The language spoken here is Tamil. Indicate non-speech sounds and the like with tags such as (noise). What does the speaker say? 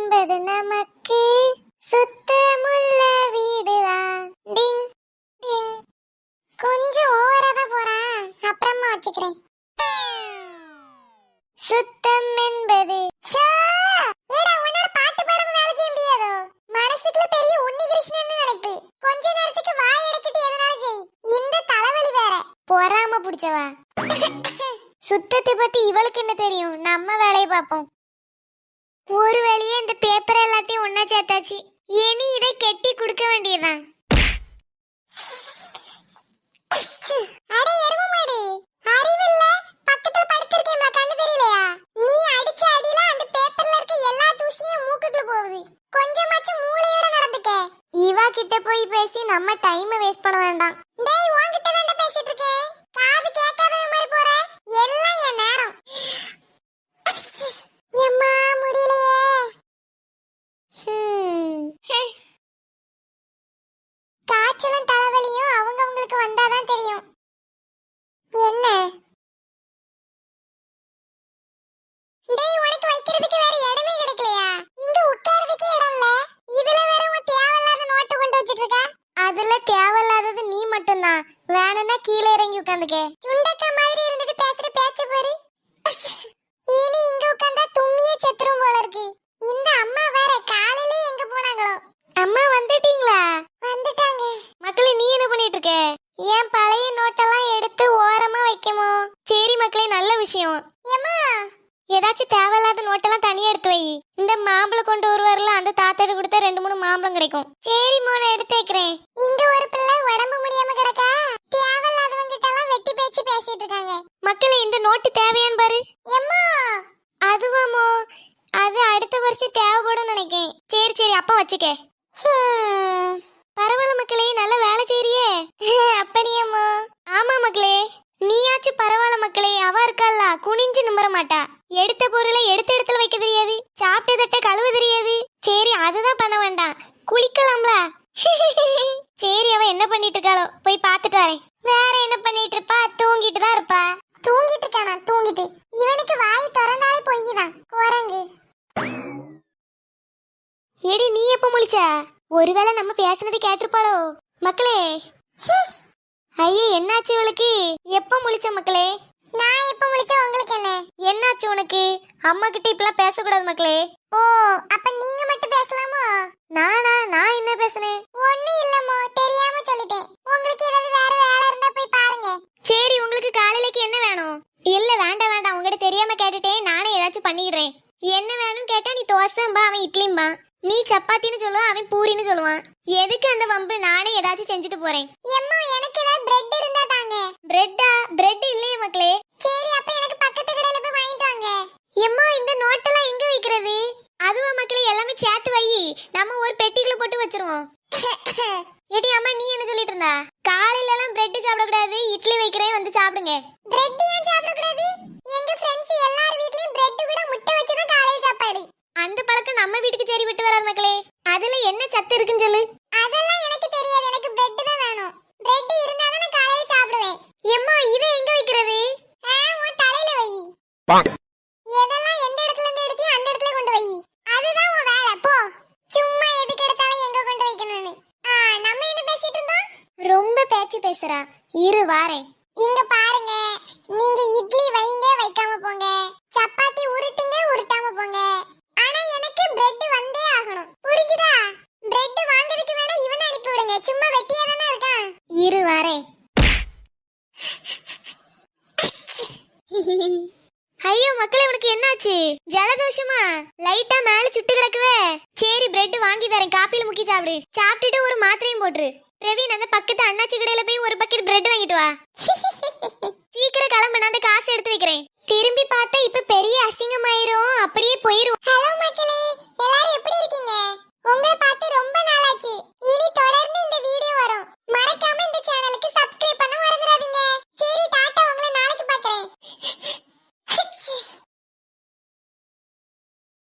என்பது நமக்கு சுத்தமுள்ள வீடுதான். டிங் டிங். கொஞ்சம் ஓவரா போறா அப்புறமா வச்சுக்கிறேன். சுத்தம் என்பது பாட்டு பாட நாளைக்கு முடியாதோ? மனசுக்குள்ள பெரிய உன்னிகிருஷ்ணன் நினைப்பு. கொஞ்ச நேரத்துக்கு வாய் அடைக்கிட்டு எதனால செய்? இந்த தலைவலி வேற. பொறாம பிடிச்சவா? (laughs) சுத்தத்தை பத்தி இவளுக்கு என்ன தெரியும்? நம்ம வேலையை பார்ப்போம். ஒரு வழியே இந்த பேப்பர் எல்லாத்தையும் ஒண்ணா சேர்த்தாச்சு. இனி இதை கெட்டி கொடுக்க வேண்டியதுதான். அட எருமை மாடு அறிவில்ல? பக்கத்துல படுத்திருக்கேன் கண்ணு தெரியலையா நீ அடிச்ச அடியில அந்த பேப்பர்ல இருக்க எல்லா தூசியும் மூக்குக்குள்ள போகுது கொஞ்சமாச்சும் மூளையோட நடந்துக்க இவா கிட்ட போய் பேசி நம்ம டைம் வேஸ்ட் பண்ண வேண்டாம் டேய் உன்கிட்ட தான் பேசிட்டு இருக்கேன் காது கேட்காத மாதிரி போற எல்லாம் என் நேரம் எம்மா முடியலையே ஹம். ஹே. காய்ச்சலும் தலைவலியும் அவங்கவங்களுக்கு வந்தாதான் தெரியும். என்ன? டேய் உனக்கு வைக்கிறதுக்கு வேற இடமே கிடைக்கலையா? இங்க உட்கார்றதுக்கு இடம் இல்ல. இதுல வேற உன் தேவையில்லாத நோட்டு கொண்டு வச்சிட்டு இருக்க அதுல தேவையில்லாதது நீ மட்டும்தான். வேணும்னா கீழே இறங்கி உட்காந்துக்க. சுண்டக்கா மாதிரி இருந்துட்டு பேசுற பேச்சு பாரு இனி இங்க உட்கார்ந்தா தும்மியே செத்துரும் போல இருக்கு இந்த அம்மா வேற காலையில எங்க போனாங்களோ அம்மா வந்துட்டீங்களா வந்துட்டாங்க மக்களே நீ என்ன பண்ணிட்டு இருக்க ஏன் பழைய நோட்டெல்லாம் எடுத்து ஓரமா வைக்கமோ சரி மக்களே நல்ல விஷயம் ஏமா ஏதாச்சும் தேவையில்லாத நோட்டெல்லாம் தனியா எடுத்து வை. இந்த மாம்பழம் கொண்டு வருவார்ல அந்த தாத்தாட்ட கொடுத்தா ரெண்டு மூணு மாம்பழம் கிடைக்கும். சரி மோன எடுத்து வைக்கிறேன். இங்க ஒரு பிள்ளை உடம்பு முடியாம கிடக்கா? தேவையில்லாதவங்க கிட்ட எல்லாம் வெட்டி பேச்சு பேசிட்டு இருக்காங்க. மக்களே இந்த நோட்டு தேவையான்னு பாரு. எம்மா! அதுவாமோ அது அடுத்த வருஷம் தேவைப்படும் நினைக்கேன். சரி சரி அப்ப வச்சுக்க. பரவாயில்ல மக்களே நல்ல வேலை செய்றியே. (laughs) அப்படியேம்மா ஆமா மக்களே. நீயாச்சும் பரவாயில்ல மக்களே அவ இருக்கல்ல குனிஞ்சு நிம்மற மாட்டா. எடுத்த பொருளை எடுத்த இடத்துல வைக்க தெரியாது. சாப்பிட்டதட்ட கழுவ தெரியாது. சரி அதுதான் பண்ண வேண்டாம். குளிக்கலாம்ல. (laughs) சரி அவ என்ன பண்ணிட்டு இருக்காளோ போய் பார்த்துட்டு வரேன். வேற என்ன பண்ணிட்டு இருப்பா? தூங்கிட்டு தான் இருப்பா. தூங்கிட்டு இருக்கானா தூங்கிட்டு. இவனுக்கு வாய் திறந்தாலே பொய் தான் குரங்கு. எடி நீ எப்ப முழிச்ச? ஒருவேளை நம்ம பேசுனது கேட்டிருப்பாளோ? மக்களே. ஐயே என்னாச்சு இவளுக்கு? எப்ப முழிச்ச மக்களே? நான் எப்ப முழிச்ச உங்களுக்கு என்ன? என்னாச்சு உனக்கு? அம்மா கிட்ட இப்பலாம் பேசக்கூடாது மக்களே. ஓ அப்ப நீங்க மட்டும் பேசலாமா? நானா நான் என்ன பேசுனேன்? ஒண்ணு இல்லம்மா தெரியாம சொல்லிட்டேன். உங்களுக்கு ஏதாவது வேற வேலை இருந்தா போய் பாருங்க. சரி உங்களுக்கு காலையிலக்கு என்ன வேணும்? இல்ல வேண்டாம் வேண்டாம். உங்ககிட்ட தெரியாம கேட்டுட்டேன் நானே ஏதாச்சும் பண்ணிக்கிறேன் என்ன வேணும் கேட்டா நீ தோசைம்பா அவன் இட்லிம்பா நீ சப்பாத்தின்னு சொல்லுவான் அவன் பூரின்னு சொல்லுவான். எதுக்கு அந்த வம்பு? நானே ஏதாச்சும் செஞ்சுட்டு போறேன். எம்மா எனக்கு ஏதாவது பிரெட் இருந்தா தாங்க. பிரெட்டா பிரெட் இல்லையே மக்களே. சரி அப்ப எனக்கு பக்கத்து கடையில போய் வாங்கிட்டு வாங்க. எம்மா இந்த நோட்டெல்லாம் எங்க வைக்கிறது? அதுவா மக்களே எல்லாமே சேர்த்து வை. நம்ம ஒரு பெட்டிக்குள்ள போட்டு வச்சிருவோம். (coughs) ஏடி அம்மா நீ என்ன சொல்லிட்டு இருந்தா? காலையில எல்லாம் பிரெட் சாப்பிட கூடாது இட்லி வைக்கிறேன் வந்து சாப்பிடுங்க. பிரெட் ஏன் சாப்பிட கூடாது எங்க ஃப்ரெண்ட்ஸ் எல்லார் வீட்லயும் பிரெட் கூட முட்டை வச்சு தான் காலையில சாப்பாடு அந்த பழக்கம் நம்ம வீட்டுக்கு சரி விட்டு வராது மக்களே. அதுல என்ன சத்து இருக்குன்னு சொல்லு. அதெல்லாம் எனக்கு தெரியாது. எனக்கு பிரெட் தான் வேணும். பிரெட் இருந்தா தான் நான் காலையில சாப்பிடுவேன். எம்மா இதை எங்க வைக்கிறது? ஆ, உன் தலையில வை. எதெல்லாம் எந்த இடத்துல இருந்து எடுத்தியோ அந்த இடத்துல கொண்டு வை. அதுதான் உன் வேலை. போ. சும்மா எதுக்கு எடுத்தாலும் எங்க கொண்டு வைக்கணும்னு. ஆ, நம்ம என்ன பேசிட்டு இருந்தோம்? ரொம்ப பேச்சு பேசுறா. இரு வாரேன். இங்க பாருங்க சும்மா வெட்டியா தானே இருக்கான் இரு வரேன். ஐயோ மக்களே உனக்கு என்னாச்சு? ஜலதோஷமா? லைட்டா மேல சுட்டு கிடக்குவே. சரி பிரெட் வாங்கி தரேன். காப்பில முக்கி சாப்பிடு. சாப்பிட்டுட்டு ஒரு மாத்திரையும் போட்டுரு. பிரவீன் அந்த பக்கத்து அண்ணாச்சி கடையில போய் ஒரு பக்கெட் பிரெட் வாங்கிட்டு வா. சீக்கிரம் கிளம்பு.